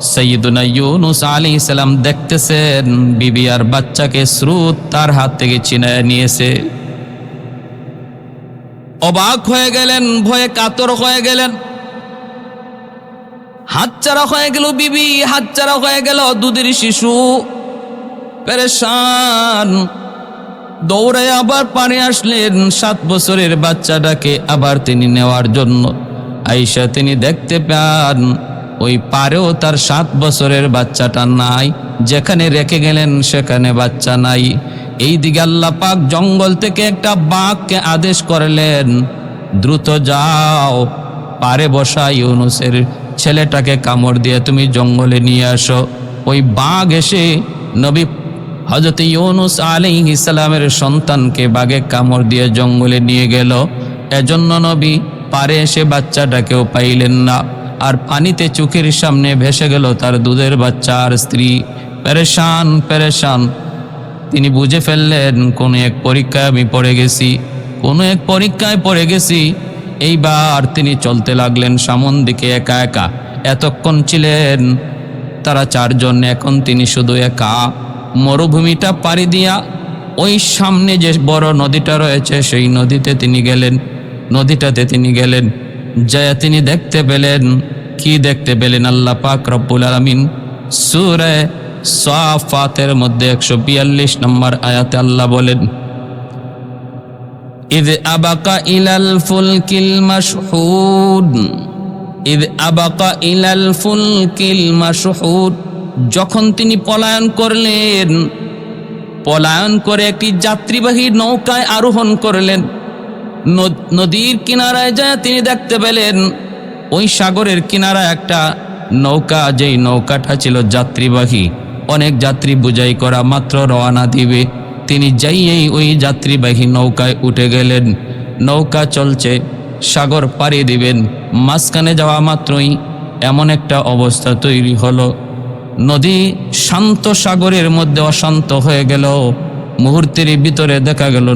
সৈয়দুনা ইউনুস আলী সালাম দেখতেছেন, বিবি আর বাচ্চাকে স্রোত তার হাত থেকে ছিনায় নিয়েছে। অবাক হয়ে গেলেন, ভয়ে কাতর হয়ে গেলেন। হাতচারা হয়ে গেল বিবি হাতচারা হয়ে গেল দুধের শিশু। পেরেশান। দৌড়ে আবার পারে আসলেন, সাত বছরের বাচ্চাটাকে আবার তিনি নেওয়ার জন্য। আইসা তিনি দেখতে পান। ওই পারেও তার সাত বছরের বাচ্চাটা নাই। যেখানে রেখে গেলেন সেখানে বাচ্চা নাই। এই দিকে পাক জঙ্গল থেকে একটা বাঘকে আদেশ করলেন, দ্রুত যাও, পারে বসা ইউনুসের ছেলেটাকে কামড় দিয়ে তুমি জঙ্গলে নিয়ে আসো। ওই বাঘ এসে নবী হজরত ইউনুস আলী ইসলামের সন্তানকে বাঘে কামড় দিয়ে জঙ্গলে নিয়ে গেল। এজন্য নবী পারে এসে বাচ্চাটাকেও পাইলেন না। আর পানিতে চোখের সামনে ভেসে গেল তার দুধের বাচ্চার স্ত্রী। পেরেশান পেরেশান। তিনি বুঝে ফেললেন, কোনো এক পরীক্ষায় আমি পড়ে গেছি, কোনো এক পরীক্ষায় পড়ে গেছি। এইবার তিনি চলতে লাগলেন সামন দিকে একা একা। এতক্ষণ ছিলেন তারা চারজন, এখন তিনি শুধু একা। মরুভূমিটা পাড়ি দিয়া ওই সামনে যে বড় নদীটা রয়েছে, সেই নদীতে তিনি গেলেন। নদীটাতে তিনি গেলেন। জয়া তিনি দেখতে পেলেন। কি দেখতে পেলেন? আল্লাহ পাক রব্বুল আলমিন সুরে সাফাতের মধ্যে একশো বিয়াল্লিশ নম্বর আয়াতে আল্লাহ বলেন, ইদ আবাকা ইলাল ফুলকিল মাসহুদ ইদ আবাকা ইলাল ফুলকিল মাসহুদ যখন তিনি পলায়ন করলেন, পলায়ন করে একটি যাত্রীবাহী নৌকায় আরোহণ করলেন। নদীর কিনারায় যায়, তিনি দেখতে পেলেন ওই সাগরের কিনারায় একটা নৌকা, যেই নৌকাটা ছিল যাত্রীবাহী। অনেক যাত্রী বুঝাই করা মাত্র রওনা দিবে। তিনি যাইয়েই ওই যাত্রীবাহী নৌকায় উঠে গেলেন। নৌকা চলছে, সাগর পাড়ি দিবেন। মাঝখানে যাওয়া মাত্রই এমন একটা অবস্থা তৈরি হলো। নদী শান্ত সাগরের মধ্যে অশান্ত হয়ে গেল। মুহূর্তের ভিতরে দেখা গেল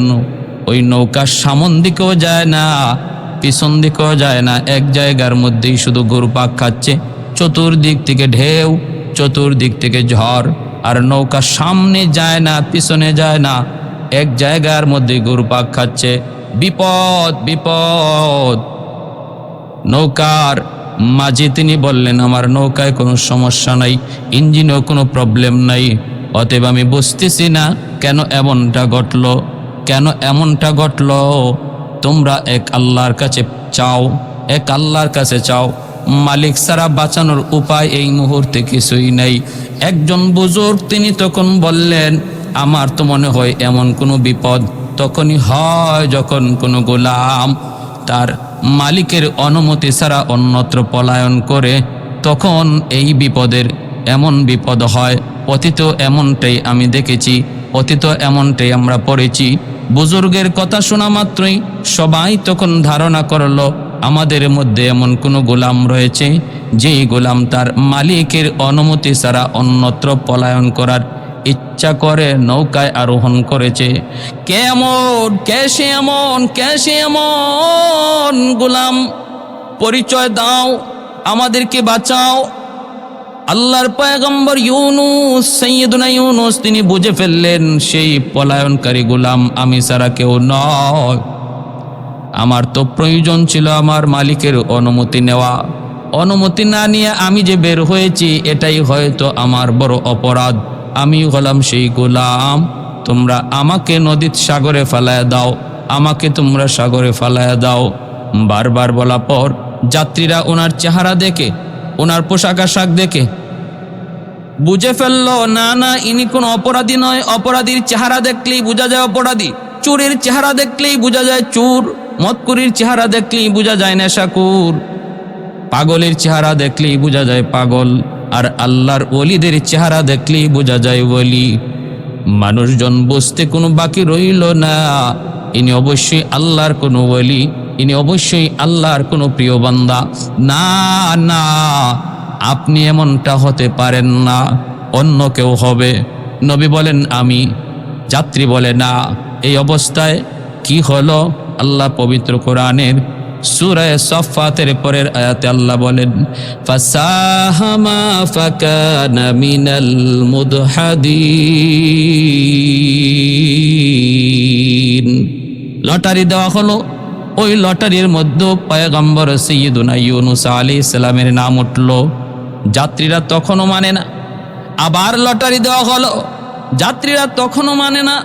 ওই নৌকা সামন দিকেও যায় না, পিছন দিকেও যায় না। এক জায়গার মধ্যেই শুধু ঘুরপাক খাচ্ছে। চতুর্দিক থেকে ঢেউ, চতুর্দিক থেকে ঝড়। আর নৌকা সামনে যায় না, পিছনে যায় না। এক জায়গার মধ্যে ঘুরপাক খাচ্ছে। বিপদ বিপদ। নৌকার মাঝে তিনি বললেন, আমার নৌকায় কোনো সমস্যা নাই, ইঞ্জিনেও কোনো প্রবলেম নাই। অতএব আমি বুঝতেছি না কেন এমনটা ঘটল। কেন এমনটা ঘটল? তোমরা এক আল্লাহর কাছে চাও, এক আল্লাহর কাছে চাও। মালিক সারা বাঁচানোর উপায় এই মুহূর্তে কিছুই নেই। একজন বুজুর্গ তিনি তখন বললেন, আমার তো মনে হয় এমন কোনো বিপদ তখনই হয় যখন কোনো গোলাম তার মালিকের অনুমতি ছাড়া অন্যত্র পলায়ন করে। তখন এই বিপদের এমন বিপদ হয়। অতীত এমনটাই আমি দেখেছি অতীত এমনটাই আমরা পড়েছি। বুজুর্গের কথা শোনা মাত্রই সবাই তখন ধারণা করল, আমাদের মধ্যে এমন কোনো গোলাম রয়েছে যেই গোলাম তার মালিকের অনুমতি ছাড়া অন্যত্র পলায়ন করার ইচ্ছা করে, নৌকায় আরোহণ করেছে। কেমন কে সে এমন, কে সে এমন গোলাম? পরিচয় দাও, আমাদেরকে বাঁচাও। আল্লাহর পয়গম্বর ইউনুস, সৈয়দুনা ইউনুস, তিনি বুঝে ফেললেন, সেই পলায়নকারী গোলাম আমি ছাড়া কেউ নয়। আমার তো প্রয়োজন ছিল আমার মালিকের অনুমতি নেওয়া। অনুমতি না নিয়ে আমি যে বের হয়েছি, এটাই হয়তো আমার বড় অপরাধ। আমি হলাম সেই গোলাম। তোমরা আমাকে নদীর সাগরে ফেলায় দাও। আমাকে তোমরা সাগরে ফেলায় দাও। বারবার বলা পর যাত্রীরা ওনার চেহারা দেখে, ওনার পোশাক আশাক দেখে বুঝে ফেলল, না না, ইনি কোন অপরাধী নয়। অপরাধীর চেহারা দেখলেই বোঝা যায় অপরাধী। চোরের চেহারা দেখলেই বোঝা যায় চোর। মতকুরির চেহারা দেখলেই বোঝা যায় নেশাকুর পাগলের চেহারা দেখলেই বোঝা যায় পাগল। আর আল্লাহর ওলিদের চেহারা দেখলেই বোঝা যায় ওলি। মানুষজন বসতে কোনো বাকি রইল না। ইনি অবশ্যই আল্লাহর কোনো ওলি। ইনি অবশ্যই আল্লাহর কোনো প্রিয় বান্দা। না না আপনি এমনটা হতে পারেন না, অন্য কেউ হবে। নবী বলেন, আমি। যাত্রী বলে, না। এই অবস্থায় কি হলো? আল্লাহ পবিত্র কোরআনের সুরায় সফাতের পরের আয়াতে আল্লাহ বলেন মিনাল লটারি দেওয়া হলো। ওই লটারির মধ্যে পয়গম্বর সৈয়দুনা ইউনুস আলী ইসলামের নাম উঠল। যাত্রীরা তখনও মানে না। আবার লটারি দেওয়া হলো। যাত্রীরা তখনও মানে না।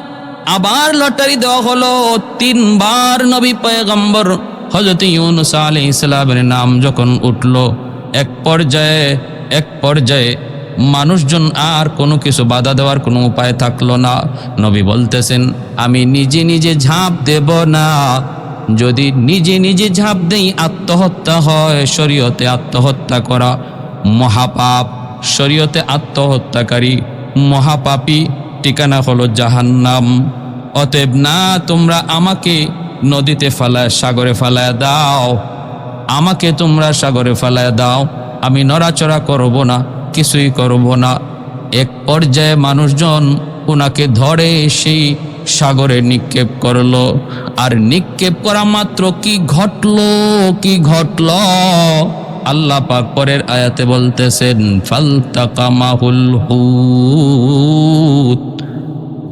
আবার লটারি দেওয়া হলো। তিনবার নবী পয়গম্বর হজরত ইউনুস আলী ইসলামের নাম যখন উঠল, এক পর্যায়ে এক পর্যায়ে মানুষজন আর কোনো কিছু বাধা দেওয়ার কোনো উপায় থাকল না। নবী বলতেছেন, আমি নিজে নিজে ঝাঁপ দেব না। যদি নিজে নিজে ঝাঁপ দেই, আত্মহত্যা হয়, শরীয়তে আত্মহত্যা করা মহাপাপ। শরীয়তে আত্মহত্যাকারী মহাপাপী ঠিকানা হলো জাহান্নাম। অতএব না, তোমরা আমাকে নদীতে ফালায়, সাগরে ফালায় দাও। আমাকে তোমরা সাগরে ফালায় দাও। আমি নড়াচড়া করব না, কিছুই করব না। এক পর্যায়ে মানুষজন ওনাকে ধরে, সেই সাগরে নিক্ষেপ করল। আর নিক্ষেপ করা মাত্র কি ঘটলো কি ঘটলো? আল্লাহ পাক পরের আয়াতে বলতেছেন, ফালতাকামাহুল হুত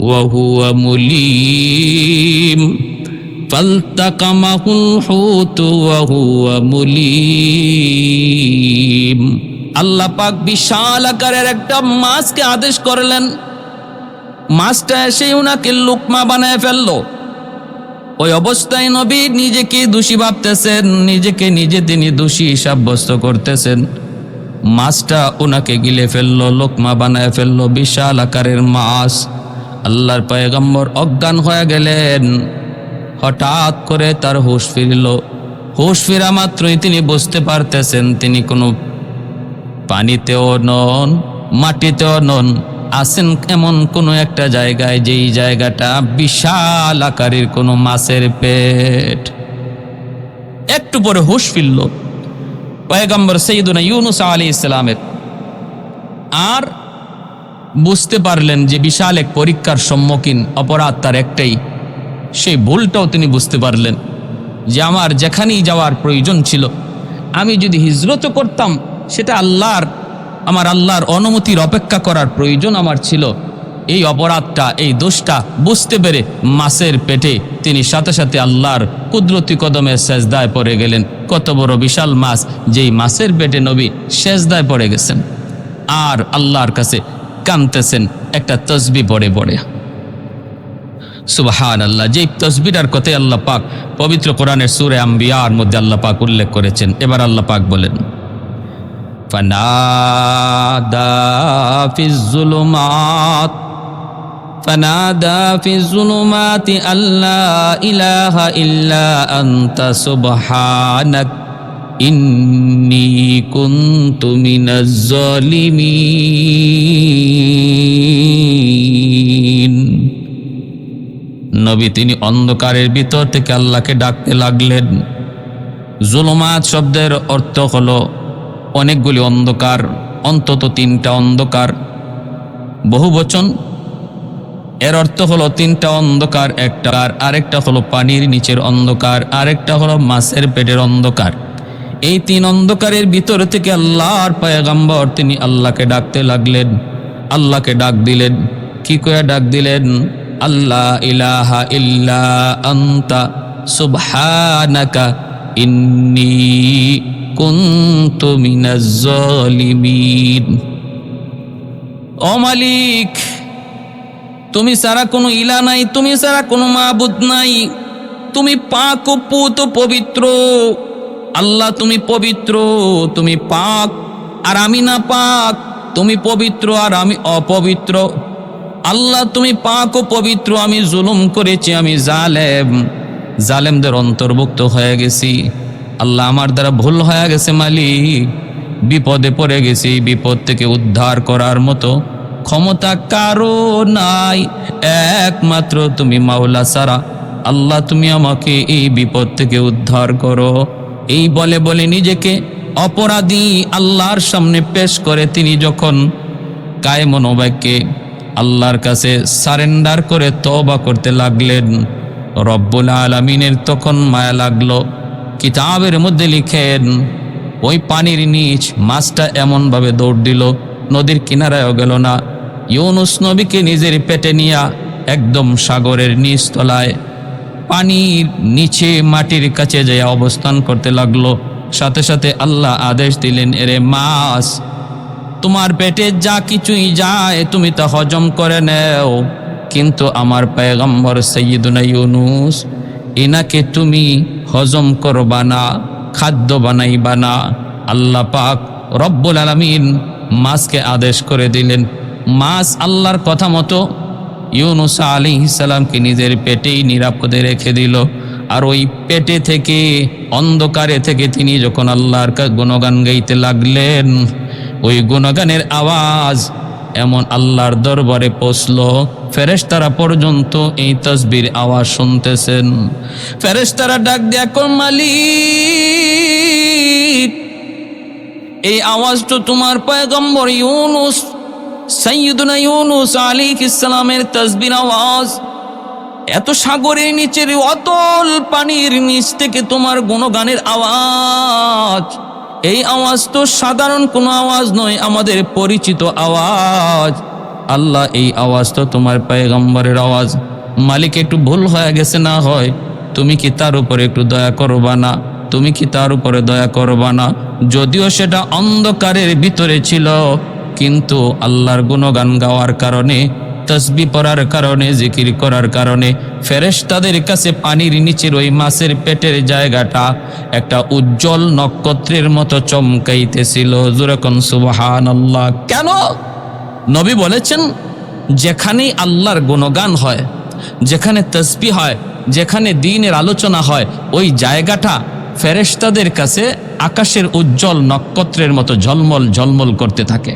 ওয়াহুয়া মুলিম। ফালতাকামাহুল হুত ওয়াহুয়া মুলিম। আল্লাহ পাক বিশাল আকারের একটা মাছকে আদেশ করলেন। মাছটা এসে ওনাকে লুকমা বানায় ফেলল। ওই অবস্থায় নবী নিজেকে দোষী ভাবতেছেন, নিজেকে নিজে তিনি দোষী সাব্যস্ত করতেছেন। মাছটা ওনাকে গিলে ফেলল, লোকমা বানায় ফেলল, বিশাল আকারের মাছ। আল্লাহর পয়গম্বর অজ্ঞান হয়ে গেলেন। হঠাৎ করে তার হুশ ফিরল। হুশ ফিরা মাত্রই তিনি বুঝতে পারতেছেন, তিনি কোনো পানিতেও নন, মাটিতেও নন। আছেন এমন কোনো একটা জায়গায় যেই জায়গাটা বিশাল আকারের কোনো মাছের পেট। একটু পরে হুশ ফিরল পয়গম্বর সৈয়দুনা ইউনুস আলী ইসলামের আর বুঝতে পারলেন যে বিশাল এক পরীক্ষার সম্মুখীন অপরাধ তার একটাই, সেই ভুলটাও তিনি বুঝতে পারলেন যে আমার যেখানেই যাওয়ার প্রয়োজন ছিল, আমি যদি হিজরত করতাম, সেটা আল্লাহর আমার আল্লাহর অনুমতির অপেক্ষা করার প্রয়োজন আমার ছিল। এই অপরাধটা, এই দোষটা বুঝতে পেরে মাছের পেটে তিনি সাথে সাথে আল্লাহর কুদরতি কদমে সেজদায় পড়ে গেলেন। কত বড় বিশাল মাছ, যেই মাছের পেটে নবী সেজদায় পড়ে গেছেন। আর আল্লাহর কাছে কানতেছেন, একটা তসবি পড়ে পড়ে। সুবাহান আল্লাহ যেই তসবিরার কথাই আল্লাহ পাক পবিত্র কোরআনের সুরে আম্বিয়ার মধ্যে আল্লাহ পাক উল্লেখ করেছেন। এবার আল্লাহ পাক বলেন فنادى في الظلمات فنادى في الظلمات أن لا إله إلا أنت سبحانك إني كنت من الظالمين নবী তিনি অন্ধকারের ভিতর থেকে আল্লাহকে ডাকতে লাগলেন জুলুমাত শব্দের অর্থ হলো অনেকগুলি অন্ধকার, অন্তত তিনটা অন্ধকার। বহু বচন। এর অর্থ হলো তিনটা অন্ধকার, একটা আর আরেকটা হলো পানির নিচের অন্ধকার, আরেকটা হলো মাছের পেটের অন্ধকার। এই তিন অন্ধকারের ভিতর থেকে আল্লাহর পায়গাম্বর তিনি আল্লাহকে ডাকতে লাগলেন। আল্লাহকে ডাক দিলেন। কি করে ডাক দিলেন? আল্লাহ ইলাহা ইল্লা আন্তা, সুবহানাকা ইন্নী কুনতু মিনাজ জালিমিন। ও মালিক, তুমি ছাড়া কোনো ইলা নাই, তুমি ছাড়া কোনো মাবুদ নাই। তুমি পাক পুত পবিত্র। আল্লাহ, তুমি পবিত্র, তুমি পাক, আর আমি না পাক, তুমি পবিত্র, আর আমি অপবিত্র। আল্লাহ, তুমি পাক ও পবিত্র, আমি জুলুম করেছি, আমি জালেম। জালেমদের অন্তর্ভুক্ত হয়ে গেছি। আল্লাহ আমার দ্বারা ভুল হয়ে গেছে মালিক। বিপদে পড়ে গেছি, বিপদ থেকে উদ্ধার করার মতো ক্ষমতা কারও নাই। একমাত্র তুমি মাওলা সারা আল্লাহ, তুমি আমাকে এই বিপদ থেকে উদ্ধার করো। এই বলে বলে নিজেকে অপরাধী আল্লাহর সামনে পেশ করে তিনি যখন কায় মনোবাক্যে আল্লাহর কাছে সারেন্ডার করে তবা করতে লাগলেন। রব্বুল আলমিনের তখন মায়া লাগল। কিতাবের মধ্যে লিখেন, ওই পানির নিচ মাছটা এমনভাবে দৌড় দিল, নদীর কিনারায়ও গেল না। ইউনুস নবীকে নিজের পেটে নিয়া একদম সাগরের নিচ তলায় পানির নিচে মাটির কাছে যে অবস্থান করতে লাগল। সাথে সাথে আল্লাহ আদেশ দিলেন, এরে মাছ, তোমার পেটে যা কিছুই যায়, তুমি তা হজম করে নেও। কিন্তু আমার পেগম্বর সৈয়দুনা ইউনুস এনাকে তুমি হজম করবা না, খাদ্য বানাইবা না। আল্লাহ পাক রব্বুল আলমিন মাছকে আদেশ করে দিলেন। মাছ আল্লাহর কথা মতো ইউনুস আলী ইসালামকে নিজের পেটেই নিরাপদে রেখে দিল। আর ওই পেটে থেকে, অন্ধকারে থেকে তিনি যখন আল্লাহর গুণগান গাইতে লাগলেন, ওই গুণগানের আওয়াজ এমন আল্লাহর দরবারে পৌঁছল। ফেরেশতারা পর্যন্ত এই তসবির আওয়াজ শুনতেছেন। ফেরেশতারা ডাক দেয়া মালিক, এই আওয়াজ তো তোমার পয়গম্বর ইউনুস সৈয়দুনা ইউনুস আলী ইসলামের তসবির আওয়াজ। এত সাগরের নিচের অতল পানির নিচ থেকে তোমার গুণগানের আওয়াজ। এই আওয়াজ তো সাধারণ কোনো আওয়াজ নয়, আমাদের পরিচিত আওয়াজ। আল্লাহ এই আওয়াজ তো তোমার পয়গম্বরের আওয়াজ। মালিক, একটু ভুল হয়ে গেছে না হয়? তুমি কি তার উপরে একটু দয়া করবা না? তুমি কি তার উপরে দয়া করবা না? যদিও সেটা অন্ধকারের ভিতরে ছিল, কিন্তু আল্লাহর গুণগান গাওয়ার কারণে, তসবি পড়ার কারণে, জিকির করার কারণে, ফেরেশতাদের কাছে পানির নিচের ওই মাছের পেটের জায়গাটা একটা উজ্জ্বল নক্ষত্রের মতো চমকাইতেছিল। যেরকম সুবহান আল্লাহ কেন? নবী বলেছেন, যেখানেই আল্লাহর গুণগান হয়, যেখানে তসবি হয়, যেখানে দিনের আলোচনা হয়, ওই জায়গাটা ফেরেশতাদের কাছে আকাশের উজ্জ্বল নক্ষত্রের মতো ঝলমল ঝলমল করতে থাকে।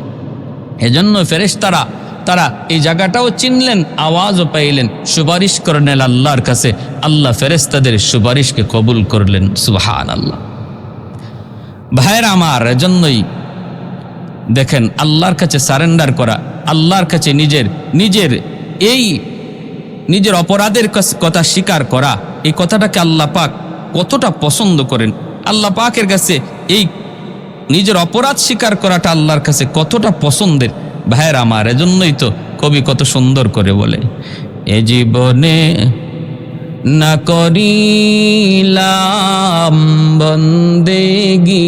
এজন্য ফেরেশতারা, তারা এই জায়গাটাও চিনলেন, আওয়াজও পাইলেন, সুপারিশ করলেন আল্লাহর কাছে। আল্লাহ ফেরেশতাদের সুপারিশকে কবুল করলেন সুবহান আল্লাহ ভাইয়ের আমার, এজন্যই দেখেন, আল্লাহর কাছে সারেন্ডার করা, আল্লাহর কাছে নিজের নিজের এই নিজের অপরাধের কথা স্বীকার করা, এই কথাটাকে আল্লাহ পাক কতটা পছন্দ করেন। আল্লাহ পাকের কাছে এই নিজের অপরাধ স্বীকার করাটা আল্লাহর কাছে কতটা পছন্দের। ভাইয়ের, আমার এজন্যই তো কবি কত সুন্দর করে বলে, এ জীবনে না করিলাম বন্দেগী।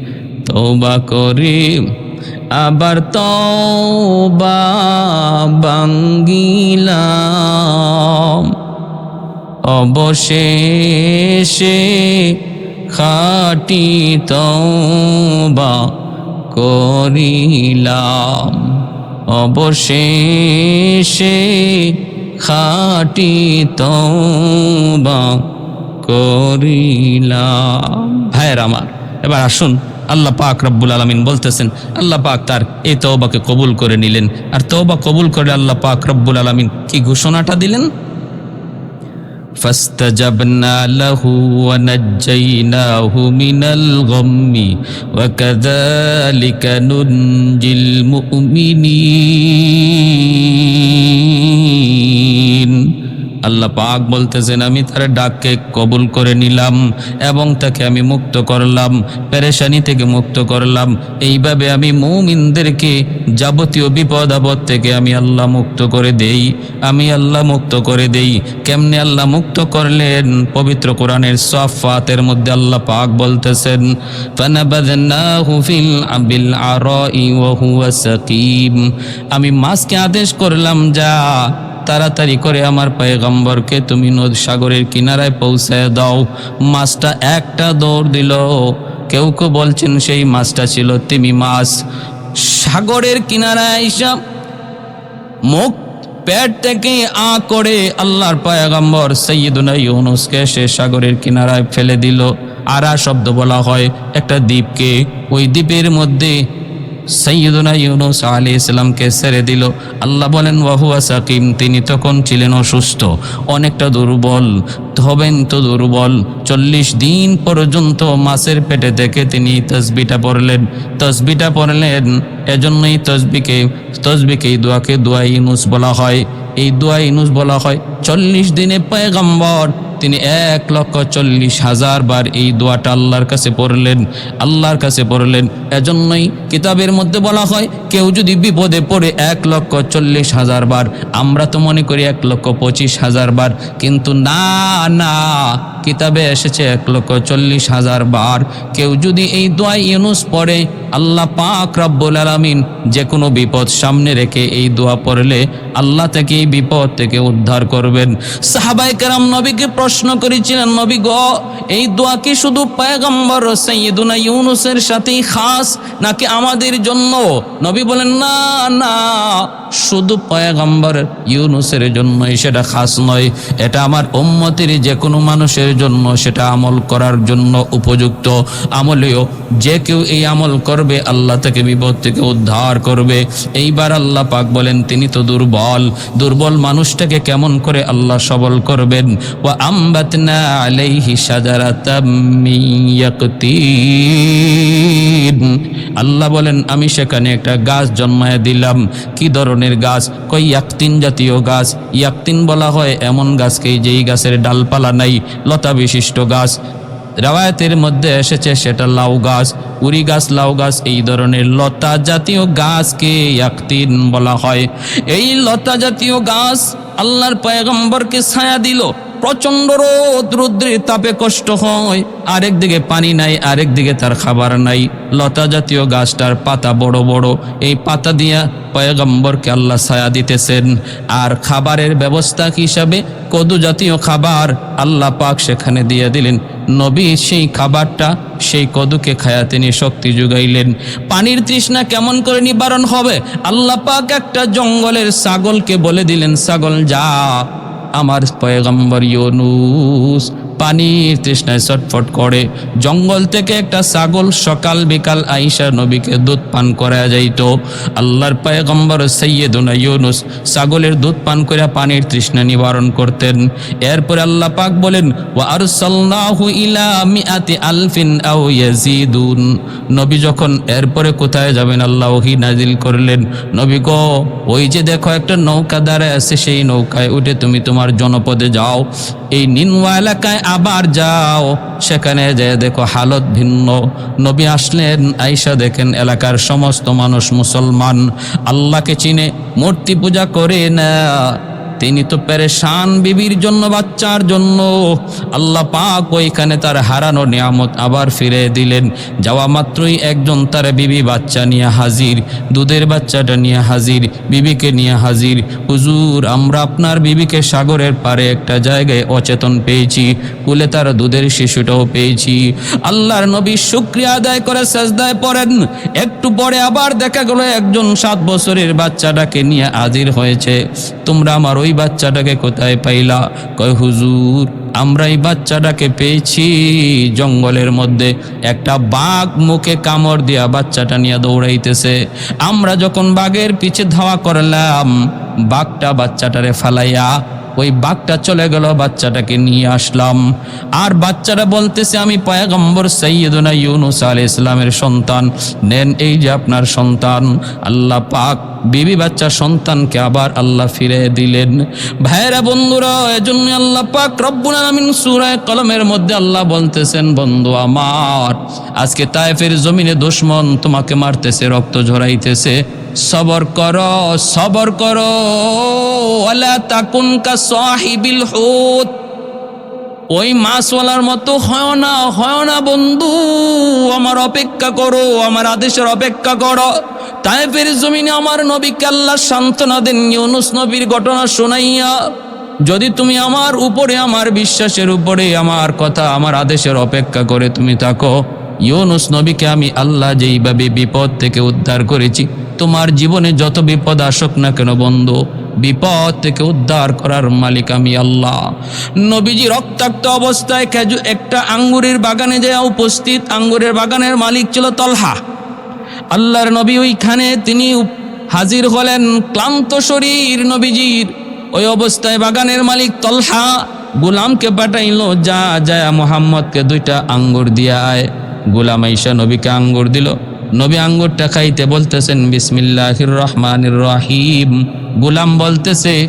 তৌবা করে, আবার তৌবা বাঙ্গিলাম অবশেষে খাটি তৌবা করিলাম। অবশেষে খাটি তৌবা করিলাম। ভাইয়ের আমার, এবার আসুন। আল্লাহ পাক রব্বুল আলমিন বলতেছেন আল্লাহ পাক তার এই তওবাকে কবুল করে নিলেন আর তওবা কবুল করে আল্লাহ পাক রব্বুল আলমিন কি ঘোষণাটা দিলেন فاستجبنا له ونجيناه من الغم وكذلك ننجي المؤمنين আল্লাহ পাক বলতেছেন, আমি তার ডাককে কবুল করে নিলাম এবং তাকে আমি মুক্ত করলাম, পেরেশানি থেকে মুক্ত করলাম। এইভাবে আমি মৌমিনদেরকে যাবতীয় বিপদ আপদ থেকে আমি আল্লাহ মুক্ত করে দেই, আমি আল্লাহ মুক্ত করে দেই। কেমনে আল্লাহ মুক্ত করলেন? পবিত্র কোরআনের সফাতের মধ্যে আল্লাহ পাক বলতেছেন আমি মাছকে আদেশ করলাম, যা তাড়াতাড়ি করে আমার পয়গম্বরকে তুমি নদ সাগরের কিনারায় পৌঁছায় দাও। মাছটা একটা দৌড় দিল। কেউ কেউ বলছেন, সেই মাছটা ছিল তিমি মাছ। সাগরের কিনারায় আইসা মুখ, পেট থেকে আ করে আল্লাহর পায়গাম্বর সৈয়দুনা ইউনুসকে সে সাগরের কিনারায় ফেলে দিল। আরা শব্দ বলা হয় একটা দ্বীপকে। ওই দ্বীপের মধ্যে সৈয়দুনা ইউনুস আলী ইসলামকে ছেড়ে দিল। আল্লাহ বলেন, ওয়াহুয়া সাকিম তিনি তখন ছিলেন অসুস্থ। অনেকটা দুর্বল হবেন তো দুর্বল। চল্লিশ দিন পর্যন্ত মাছের পেটে থেকে তিনি তসবিটা পড়লেন। তসবিটা পড়লেন, এজন্যই তসবিকে তসবিকে দোয়াকে দোয়া ইনুস বলা হয়। এই দোয়া ইনুস বলা হয়, চল্লিশ দিনে পয়গম্বর তিনি এক লক্ষ চল্লিশ হাজার বার এই দোয়াটা আল্লাহর কাছে পড়লেন, আল্লাহর কাছে পড়লেন। এজন্যই কিতাবের মধ্যে বলা হয়, কেউ যদি বিপদে পড়ে এক লক্ষ চল্লিশ হাজার বার, আমরা তো মনে করি এক লক্ষ পঁচিশ হাজার বার, কিন্তু না না। কিতাবে এসেছে এক লক্ষ চল্লিশ হাজার বার। কেউ যদি এই দোয়া ইউনুস পড়ে, আল্লাহ পাক রব্বুল আলামিন যে কোনো বিপদ সামনে রেখে এই দোয়া পড়লে আল্লাহ থেকে এই বিপদ থেকে উদ্ধার করবেন। সাহাবাই কেরাম নবীকে প্রশ্ন করেছিলেন, নবী গ, এই দোয়া কি শুধু পয়গম্বর সৈয়দুনা ইউনুসের সাথেই খাস নাকি আমাদের জন্য? নবী বলেন, না না, শুধু পয়গম্বর ইউনুসের জন্যই সেটা খাস নয়। এটা আমার উম্মতের যে কোনো মানুষের জন্য, সেটা আমল করার জন্য উপযুক্ত আমলেও যে কেউ এই আমল করবে, আল্লাহ থেকে বিপদ থেকে উদ্ধার করবে। এইবার আল্লাহ পাক বলেন, তিনি তো দুর্বল। দুর্বল মানুষটাকে কেমন করে আল্লাহ সবল করবেন? ও আলাইহি আল্লাহ বলেন, আমি সেখানে একটা গাছ জন্মায় দিলাম। কি ধরনের গাছ? কই ইয়াকতিন জাতীয় গাছ? ইয়াকতিন বলা হয় এমন গাছকে যেই গাছের ডালপালা নাই, লতা বিশিষ্ট গাছ। রাওয়ায়তের মধ্যে এসেছে সেটা লাউ গাছ। উরি গাছ, লাউ গাছ, এই ধরনের লতা জাতীয় গাছকে ইয়াকতিন বলা হয়। এই লতা জাতীয় গাছ আল্লাহর পয়গম্বরকে ছায়া দিল। প্রচণ্ড রোদ, রুদ্রের তাপে কষ্ট হয়। আরেক দিকে পানি নাই, আরেক দিকে তার খাবার নাই। লতা জাতীয় গাছটার পাতা বড় বড়। এই পাতা দিয়া পয়গম্বরকে আল্লাহ ছায়া দিতেছেন। আর খাবারের ব্যবস্থা হিসাবে? কদু জাতীয় খাবার আল্লাহ পাক সেখানে দিয়ে দিলেন। নবী সেই খাবারটা, সেই কদুকে খায়া তিনি শক্তি যোগাইলেন। পানির তৃষ্ণা কেমন করে নিবারণ হবে? আল্লাহ পাক একটা জঙ্গলের ছাগলকে বলে দিলেন, ছাগল যা আমার পয়গম্বর ইউনুস পানির তৃষ্ণায় ছটফট করে। জঙ্গল থেকে একটা ছাগল সকাল বিকাল আইসা নবীকে দুধ পান করা যাইত। আল্লাহর পয়গম্বর সৈয়দুনা ইউনুস ছাগলের দুধ পান করে পানির তৃষ্ণা নিবারণ করতেন। এরপর আল্লাহ পাক বলেন আলফিন নবী যখন এরপরে কোথায় যাবেন আল্লাহ ওহি নাজিল করলেন। নবী গো, ওই যে দেখো একটা নৌকা দাঁড়ায় আছে, সেই নৌকায় উঠে তুমি তোমার জনপদে যাও। এই নিনওয়া এলাকায় আবার যাও। সেখানে যে দেখো হালত ভিন্ন। নবী আসলেন আইসা দেখেন এলাকার সমস্ত মানুষ মুসলমান। আল্লাহকে চিনে মূর্তি পূজা করে না তিনি তো পেরেশান বিবির জন্য, বাচ্চার জন্য। আল্লাহ পাক ওইখানে তার হারানো নিয়ামত আবার ফিরে দিলেন। যাওয়া মাত্রই একজন তার বিবি বাচ্চা নিয়ে হাজির, দুধের বাচ্চাটা নিয়ে হাজির, বিবিকে নিয়ে হাজির। হুজুর, আমরা আপনার বিবিকে সাগরের পারে একটা জায়গায় অচেতন পেয়েছি, কুলে তার দুধের শিশুটাও পেয়েছি। আল্লাহর নবী শুক্রিয়া আদায় করে সেজদায় পড়েন। একটু পরে আবার দেখা গেল একজন সাত বছরের বাচ্চাটাকে নিয়ে হাজির হয়েছে। তোমরা আমার ওই বাচ্চাটাকে কোথায় পাইলা? কয়, হুজুর, আমরা এই বাচ্চাটাকে পেয়েছি জঙ্গলের মধ্যে। একটা বাঘ মুখে কামড় দিয়া বাচ্চাটা নিয়ে দৌড়াইতেছে। আমরা যখন বাঘের পিছে ধাওয়া করলাম, বাঘটা বাচ্চাটারে ফালাইয়া ওই বাঘটা চলে গেল, বাচ্চাটাকে নিয়ে আসলাম। আর বাচ্চাটা বলতেছে, আমি পয়াগম্বর সৈয়দনা ইউনুস আলী ইসলামের সন্তান। নেন এই যে আপনার সন্তান। আল্লাহ পাক বিবি বাচ্চা সন্তানকে আবার আল্লাহ ফিরে দিলেন। ভাইরা বন্ধুরা, এজন্য আল্লাহ পাক রব্বুল আলামিন সূরা কলমের মধ্যে আল্লাহ বলতেছেন, বন্ধু আমার, আজকে তায়েফের জমিনে দুশমন তোমাকে মারতেছে, রক্ত ঝরাইতেছে। সবর কর, সবর করো। ওয়ালা তাকুন সাহিবিল হুত। ওই মাছওয়ালার মতো হয় না হয় না বন্ধু। আমার অপেক্ষা করো, আমার আদেশের অপেক্ষা করো। তাইফের জমিনে আমার নবীকে আল্লাহ সান্ত্বনা দেন, ইউনুস নবীর ঘটনা শোনাইয়া। যদি তুমি আমার উপরে, আমার বিশ্বাসের উপরে, আমার কথা, আমার আদেশের অপেক্ষা করে তুমি থাকো, ইউনুস নবীকে আমি আল্লাহ যেইভাবে বিপদ থেকে উদ্ধার করেছি তোমার জীবনে যত বিপদ আসুক না কেন বন্ধু, বিপদ থেকে উদ্ধার করার মালিক আমি আল্লাহ। নবীজি রক্তাক্ত অবস্থায় খেজু একটা আঙ্গুরের বাগানে যায় উপস্থিত, আঙ্গুরের বাগানের মালিক ছিল তলহা। আল্লাহর নবী ওইখানে তিনি হাজির হলেন, ক্লান্ত শরীর নবীজির। ওই অবস্থায় বাগানের মালিক তলহা গুলামকে পাঠাইল, যা যায় মোহাম্মদকে দুইটা আঙ্গুর দিয়া আয়। গোলাম আইসা নবীকে আঙ্গুর দিল। নবী আঙ্গুরটা খাইতে বলতেছেন, বিসমিল্লাহির রহমানির রহিম। গোলাম বলতেছে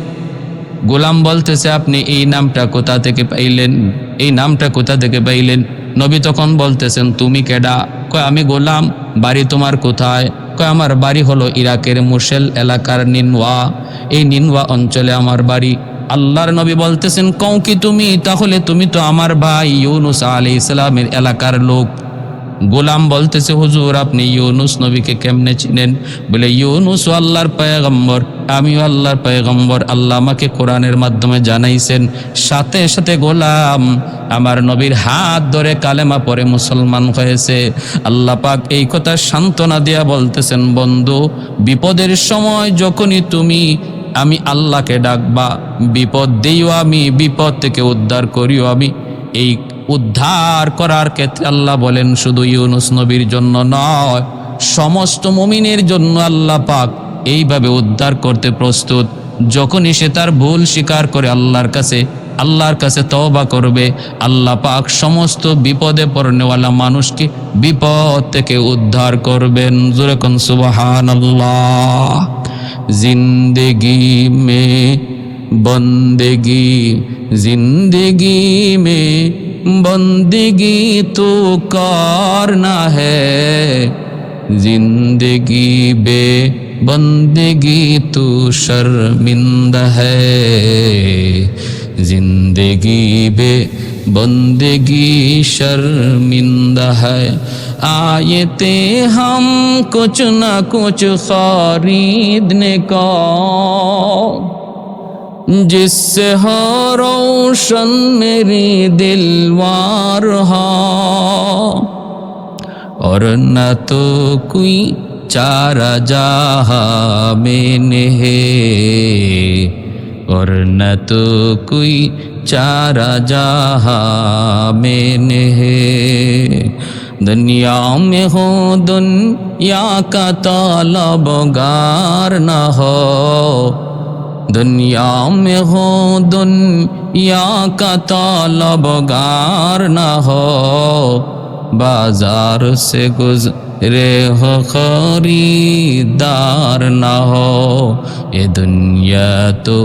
গোলাম বলতেছে, আপনি এই নামটা কোথা থেকে পাইলেন? এই নামটা কোথা থেকে পাইলেন? নবী তখন বলতেছেন, তুমি কেডা? কয়, আমি গোলাম, বাড়ি তোমার কোথায়? কয়, আমার বাড়ি হলো ইরাকের মুশেল এলাকার নিনওয়া। এই নিনওয়া অঞ্চলে আমার বাড়ি। আল্লাহর নবী বলতেছেন, কও কি তুমি? তাহলে তুমি তো আমার ভাই ইউনুস আলী ইসলামের এলাকার লোক। গোলাম বলতেছে, হুজুর, আপনি ইউনুস নবীকে কেমনে চিনেন? বলে, ইউনুস আল্লাহর পায়গম্বর, আমিও আল্লাহর পায়গম্বর, আল্লাহ আমাকে কোরআনের মাধ্যমে জানাইছেন। সাথে সাথে গোলাম আমার নবীর হাত ধরে কালেমা পরে মুসলমান হয়েছে। আল্লাহ পাক এই কথা সান্ত্বনা দিয়া বলতেছেন, বন্ধু, বিপদের সময় যখনই তুমি, আমি আল্লাহকে ডাকবা, বিপদ দিও আমি, বিপদ থেকে উদ্ধার করিও আমি, এই উদ্ধার করার ক্ষেত্রে আল্লাহ বলেন, শুধু ইউনুস নবীর জন্য নয়, সমস্ত মুমিনের জন্য আল্লাহ পাক এইভাবে উদ্ধার করতে প্রস্তুত। যখনই সে তার ভুল স্বীকার করে আল্লাহর কাছে আল্লাহর কাছে তওবা করবে, আল্লাহ পাক সমস্ত বিপদে পড়নেওয়ালা মানুষকে বিপদ থেকে উদ্ধার করবেন। জুরেকন সুবাহান আল্লাহ জিন্দেগি মে बंदगी ज़िंदगी में, बंदगी तो करना है। ज़िंदगी बे, बंदगी तू शर्मिंदा है। ज़िंदगी बे, बंदगी शर्मिंदा है। आए ते हम कुछ न कुछ खरीदने का। जिससे हो रोशन मेरी दिलवार और न तो कोई चारा जहा मैंने है, और न तो कोई चारा जहा मैंने है। दुनिया में हो, दुनिया का तालबगार न हो दुनिया में हो दुनिया का तालबगार न हो बाजार से गुजरे हो खरीदार न हो ये दुनिया तो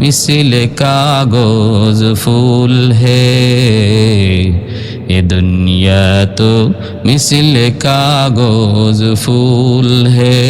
मिसल कागज फूल है ये दुनिया तो मिसल कागज फूल है